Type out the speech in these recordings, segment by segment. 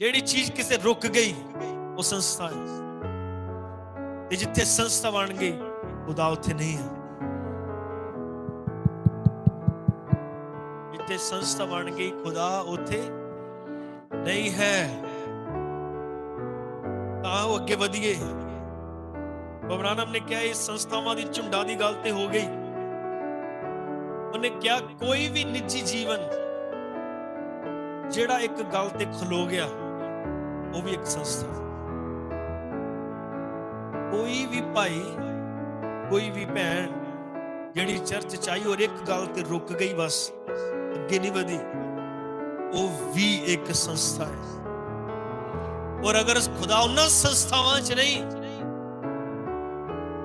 ਜਿਹੜੀ ਚੀਜ਼ ਕਿਸੇ ਰੁਕ ਗਈ, ਉਹ ਸੰਸਥਾ ਹੈ। ਤੇ ਜਿੱਥੇ ਸੰਸਥਾ ਬਣ ਗਈ ਖੁਦਾ ਉੱਥੇ ਨਹੀਂ ਹੈ। ਜਿੱਥੇ ਸੰਸਥਾ ਬਣ ਗਈ, ਖੁਦਾ ਉੱਥੇ ਨਹੀਂ ਹੈ। ਤਾਂ ਉਹ ਅੱਗੇ ਵਧੀਏ। ਬਬਰਾਨਮ ਨੇ ਕਿਹਾ, ਇਹ ਸੰਸਥਾਵਾਂ ਦੀ ਝੁੰਡਾਂ ਦੀ ਗੱਲ ਤੇ ਹੋ ਗਈ। ਉਹਨੇ ਕਿਹਾ, ਕੋਈ ਵੀ ਨਿੱਜੀ ਜੀਵਨ ਜਿਹੜਾ ਇੱਕ ਗੱਲ ਤੇ ਖਲੋ ਗਿਆ ਉਹ ਵੀ ਇੱਕ ਸੰਸਥਾ। ਕੋਈ ਵੀ ਭਾਈ, ਕੋਈ ਵੀ ਭੈਣ ਜਿਹੜੀ ਚਰਚ ਚਾਹੀ ਔਰ ਇੱਕ ਗੱਲ ਤੇ ਰੁਕ ਗਈ ਬਸ, ਅੱਗੇ ਨਹੀਂ ਵਧੀ, ਉਹ ਵੀ ਇੱਕ ਸੰਸਥਾ ਹੈ। ਔਰ ਅਗਰ ਖੁਦਾ ਉਹਨਾਂ ਸੰਸਥਾਵਾਂ 'ਚ ਨਹੀਂ,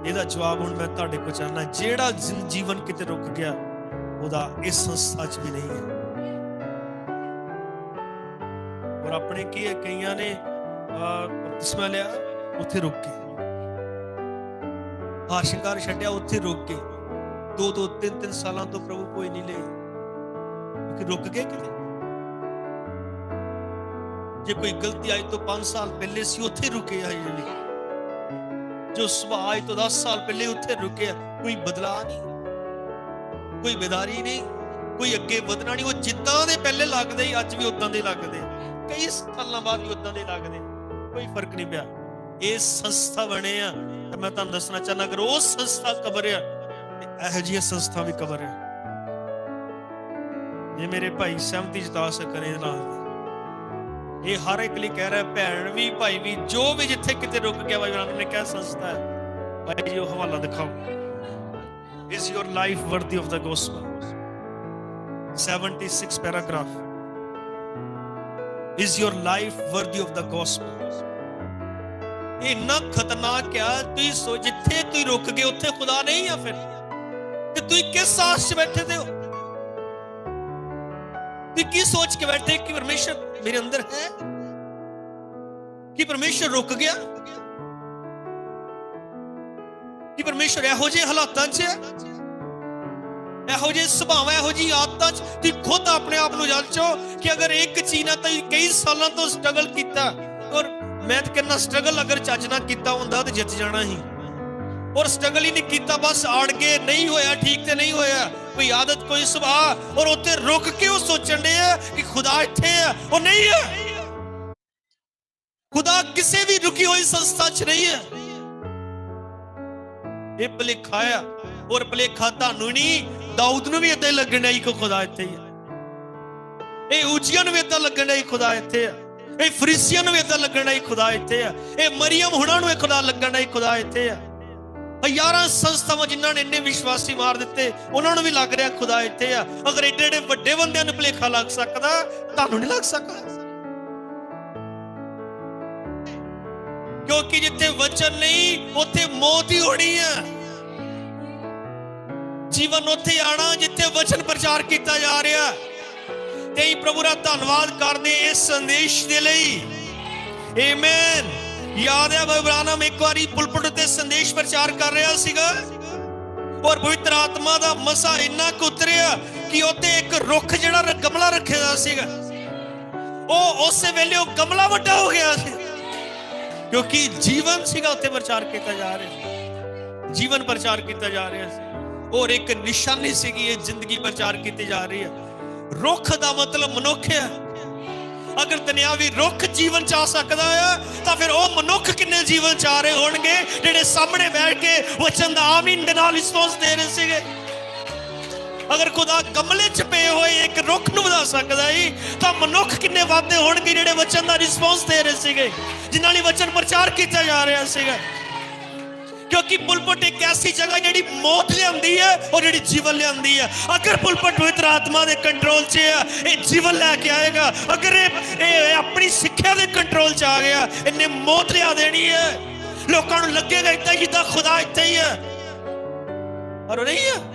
ਇਹਦਾ ਜਵਾਬ ਹੁਣ ਮੈਂ ਤੁਹਾਡੇ ਕੋਲ ਚਾਹਨਾ ਜਿਹੜਾ ਜੀਵਨ ਕਿਤੇ ਰੁਕ ਗਿਆ, ਉਹਦਾ ਇਸ ਸੰਸਥਾ 'ਚ ਵੀ ਨਹੀਂ ਹੈ। ਆਪਣੇ ਕੀ ਕਈਆਂ ਨੇ ਬਪਤਿਸਮਾ ਲਿਆ ਉੱਥੇ ਰੁਕ ਕੇ। ਹਾਰ ਸ਼ਿੰਗਾਰ ਛੱਡਿਆ ਉੱਥੇ ਰੁਕ ਕੇ। ਦੋ ਦੋ, ਤਿੰਨ ਤਿੰਨ ਸਾਲਾਂ ਤੋਂ ਪ੍ਰਭੂ ਕੋਈ ਨਹੀਂ ਲਏ ਕਿ ਰੁਕ ਗਏ ਕਿਤੇ? ਜੇ ਕੋਈ ਗਲਤੀ ਆਈ ਤੋਂ 5 ਸਾਲ ਪਹਿਲੇ ਸੀ, ਉੱਥੇ ਰੁਕੇ ਆ ਜਿਹੜੀ ਜੋ ਸੁਭਾਅ ਆਈ ਤੋਂ 10 ਸਾਲ ਪਹਿਲੇ ਉੱਥੇ ਰੁਕੇ ਕੋਈ ਬਦਲਾ ਨਹੀਂ। ਕੋਈ ਬਿਦਾਰੀ ਨਹੀਂ। ਕੋਈ ਅੱਗੇ ਵਧਣਾ ਨਹੀਂ। ਉਹ ਜਿੱਦਾਂ ਦੇ ਪਹਿਲੇ ਲੱਗਦੇ ਹੀ ਅੱਜ ਵੀ ਉਦਾਂ ਦੇ ਲੱਗਦੇ ਕਈ ਸਾਲਾਂ ਬਾਅਦ ਵੀ ਉਦਾਂ ਦੇ ਲੱਗਦੇ ਕੋਈ ਫ਼ਰਕ ਨਹੀਂ ਪਿਆ। ਇਹ ਸੰਸਥਾ ਬਣੇ ਆ। ਤੇ ਮੈਂ ਤੁਹਾਨੂੰ ਦੱਸਣਾ ਚਾਹਨਾ ਅਗਰ ਉਹ ਸੰਸਥਾ ਕਬਰ ਆ, ਤੇ ਇਹੋ ਜਿਹੀ ਸੰਸਥਾ ਵੀ ਕਬਰ ਆ। ਜੇ ਮੇਰੇ ਭਾਈ ਸਹਿਮਤੀ ਜਤਾ ਸਕਣ ਨਾਲ ਇਹ ਹਰ ਇੱਕ ਲਈ ਕਹਿ ਰਿਹਾ, ਭੈਣ ਵੀ, ਭਾਈ ਵੀ, ਜੋ ਵੀ ਜਿੱਥੇ ਕਿਤੇ ਰੁਕ ਗਿਆ ਭਾਈ ਉਹਨਾਂ ਨੇ ਕਿਹਾ ਸੰਸਥਾ ਹੈ। ਭਾਈ ਜੀ, ਉਹ ਹਵਾਲਾ ਦਿਖਾਓ। Is your life worthy of the gospel 76 paragraph is your life worthy of the gospel? ਇਹ ਇੰਨਾ ਖਤਰਨਾਕ ਆ ਤੁਸੀਂ ਸੋ ਜਿੱਥੇ ਤੁਸੀਂ ਰੁਕ ਗਏ ਉੱਥੇ ਖੁਦਾ ਨਹੀਂ ਆ ਫਿਰ ਤੇ ਤੁਸੀਂ ਕਿਸ ਆਸ 'ਚ ਬੈਠੇ ਤੇ ਹੋ ਤੁਸੀਂ ਕੀ ਸੋਚ ਕੇ ਬੈਠੇ ਕਿ ਪਰਮੇਸ਼ਰ ਮੇਰੇ ਅੰਦਰ ਹੈ ਕਿ ਪਰਮੇਸ਼ਰ ਰੁਕ ਗਿਆ ਕਿ ਪਰਮੇਸ਼ਰ ਇਹੋ ਜਿਹੇ ਹਾਲਾਤਾਂ 'ਚ ਹੈ ਇਹੋ ਜਿਹੇ ਸੁਭਾਵਾਂ, ਇਹੋ ਜਿਹੀ ਆਦਤਾਂ 'ਚ ਤੁਸੀਂ ਖੁਦ ਆਪਣੇ ਆਪ ਨੂੰ ਜਾਂਚੋ ਕਿ ਅਗਰ ਇੱਕ ਚੀਜ਼ ਨਾਲ ਤੁਸੀਂ ਕਈ ਸਾਲਾਂ ਤੋਂ ਸਟਰਗਲ ਕੀਤਾ ਔਰ ਮੈਂ ਤਾਂ ਕਹਿੰਦਾ ਸਟਰਗਲ ਅਗਰ ਚੱਜ ਨਾਲ ਕੀਤਾ ਹੁੰਦਾ ਤੇ ਜਿੱਤ ਜਾਣਾ ਸੀ ਔਰ ਸਟਰਗਲ ਹੀ ਨਹੀਂ ਕੀਤਾ, ਬਸ ਆੜ ਕੇ ਨਹੀਂ ਹੋਇਆ, ਠੀਕ ਤੇ ਨਹੀਂ ਹੋਇਆ। ਕੋਈ ਆਦਤ, ਕੋਈ ਸੁਭਾਅ, ਔਰ ਉੱਥੇ ਰੁਕ ਕੇ ਉਹ ਸੋਚਣ ਦੇ ਆ ਕਿ ਖੁਦਾ ਇੱਥੇ ਆ, ਉਹ ਨਹੀਂ ਹੈ ਖੁਦਾ ਕਿਸੇ ਵੀ ਰੁਕੀ ਹੋਈ ਸੰਸਥਾ 'ਚ ਨਹੀਂ ਹੈ ਇਹ ਭਲੇਖਾ ਆ। ਔਰ ਭਲੇਖਾ ਤੁਹਾਨੂੰ ਨਹੀਂ, ਦਾਊਦ ਨੂੰ ਵੀ ਇਦਾਂ ਲੱਗਣਾ ਹੀ ਕਿ ਖੁਦਾ ਇੱਥੇ ਹੀ ਹੈ ਇਹ ਉੱਚੀਆਂ ਨੂੰ ਵੀ ਇਦਾਂ ਲੱਗਣਾ ਹੀ ਖੁਦਾ ਇੱਥੇ ਆ। ਇਹ ਫਰੀਸੀਆਂ ਨੂੰ ਵੀ ਇਦਾਂ ਲੱਗਣਾ ਹੀ ਖੁਦਾ ਇੱਥੇ ਆ। ਇਹ ਮਰੀਮ ਹੁਣਾਂ ਨੂੰ ਇਹ ਖੁਦਾ ਲੱਗਣਾ ਹੀ ਖੁਦਾ ਇੱਥੇ ਆ। ਹਜ਼ਾਰਾਂ ਸੰਸਥਾਵਾਂ ਜਿਨ੍ਹਾਂ ਨੇ ਇੰਨੇ ਵਿਸ਼ਵਾਸੀ ਮਾਰ ਦਿੱਤੇ, ਉਹਨਾਂ ਨੂੰ ਵੀ ਲੱਗ ਰਿਹਾ ਖੁਦਾ ਇੱਥੇ ਆ। ਅਗਰ ਏਡੇ ਏਡੇ ਵੱਡੇ ਬੰਦਿਆਂ ਨੂੰ ਭਲੇਖਾ ਲੱਗ ਸਕਦਾ, ਤੁਹਾਨੂੰ ਨਹੀਂ ਲੱਗ ਸਕਦਾ। ਕਿਉਂਕਿ ਜਿੱਥੇ ਵਚਨ ਨਹੀਂ, ਉੱਥੇ ਮੌਤ ਹੀ ਹੋਣੀ ਆ। ਜੀਵਨ ਉੱਥੇ ਆਣਾ ਜਿੱਥੇ ਵਚਨ ਪ੍ਰਚਾਰ ਕੀਤਾ ਜਾ ਰਿਹਾ। ਤੇ ਹੀ ਪ੍ਰਭੂ ਦਾ ਧੰਨਵਾਦ ਕਰਦੇ ਇਸ ਸੰਦੇਸ਼ ਦੇ ਲਈ। ਆਮੇਨ ਯਾਦ ਹੈ ਬਬਰਾਨਮ ਇੱਕ ਵਾਰੀ ਪੁਲਪਟ ਤੇ ਸੰਦੇਸ਼ ਪ੍ਰਚਾਰ ਕਰ ਰਿਹਾ ਸੀਗਾ। ਔਰ ਪਵਿੱਤਰ ਆਤਮਾ ਦਾ ਮਸਾ ਇੰਨਾ ਕੁ ਉਤਰਿਆ ਕਿ ਉੱਤੇ ਇੱਕ ਰੁੱਖ ਜਿਹੜਾ ਗਮਲਾ ਰੱਖਿਆ ਹੋਇਆ ਸੀਗਾ। ਉਹ ਉਸੇ ਵੇਲੇ ਉਹ ਗਮਲਾ ਵੱਡਾ ਹੋ ਗਿਆ ਸੀ। ਕਿਉਂਕਿ ਜੀਵਨ ਸੀਗਾ ਉੱਥੇ ਪ੍ਰਚਾਰ ਕੀਤਾ ਜਾ ਰਿਹਾ ਜੀਵਨ ਪ੍ਰਚਾਰ ਕੀਤਾ ਜਾ ਰਿਹਾ ਸੀ। ਔਰ ਇੱਕ ਨਿਸ਼ਾਨੀ ਸੀਗੀ, ਇਹ ਜ਼ਿੰਦਗੀ ਪ੍ਰਚਾਰ ਕੀਤੀ ਜਾ ਰਹੀ ਹੈ। ਰੁੱਖ ਦਾ ਮਤਲਬ ਮਨੁੱਖ ਹੈ। ਅਗਰ ਦੁਨਿਆਵੀ ਰੁੱਖ ਜੀਵਨ ਚ ਆ ਸਕਦਾ ਹੈ, ਤਾਂ ਫਿਰ ਉਹ ਮਨੁੱਖ ਕਿੰਨੇ ਜੀਵਨ ਚ ਆ ਰਹੇ ਹੋਣਗੇ, ਜਿਹੜੇ ਸਾਹਮਣੇ ਬੈਠ ਕੇ ਵਚਨ ਦਾ ਆਮੀਨ ਦੇ ਨਾਲ ਰਿਸਪੌਂਸ ਦੇ ਰਹੇ ਸੀਗੇ। ਅਗਰ ਖੁਦਾ ਗਮਲੇ ਚ ਪਏ ਹੋਏ, ਇੱਕ ਰੁੱਖ ਨੂੰ ਵਧਾ ਸਕਦਾ ਈ, ਤਾਂ ਮਨੁੱਖ ਕਿੰਨੇ ਵਾਧੇ ਹੋਣਗੇ ਜਿਹੜੇ ਵਚਨ ਦਾ ਰਿਸਪੌਂਸ ਦੇ ਰਹੇ ਸੀਗੇ, ਜਿਨ੍ਹਾਂ ਲਈ ਵਚਨ ਪ੍ਰਚਾਰ ਕੀਤਾ ਜਾ ਰਿਹਾ ਸੀਗਾ। ਕਿਉਂਕਿ ਪੁਲਪਟ ਇੱਕ ਐਸੀ ਜਗ੍ਹਾ ਜਿਹੜੀ ਮੌਤ ਲਿਆਉਂਦੀ ਹੈ ਔਰ ਜਿਹੜੀ ਜੀਵਨ ਲਿਆਉਂਦੀ ਹੈ। ਅਗਰ ਪੁਲਪਟ ਪਵਿੱਤਰ ਆਤਮਾ ਦੇ ਕੰਟਰੋਲ 'ਚ ਹੈ, ਇਹ ਜੀਵਨ ਲੈ ਕੇ ਆਏਗਾ। ਅਗਰ ਇਹ ਇਹ ਆਪਣੀ ਸਿੱਖਿਆ ਦੇ ਕੰਟਰੋਲ 'ਚ ਆ ਗਿਆ, ਇਹਨੇ ਮੌਤ ਲਿਆ ਦੇਣੀ ਹੈ। ਲੋਕਾਂ ਨੂੰ ਲੱਗੇਗਾ ਇਦਾਂ ਜਿੱਦਾਂ ਖੁਦਾ ਇੱਥੇ ਹੀ ਹੈ। ਪਰ ਨਹੀਂ ਹੈ।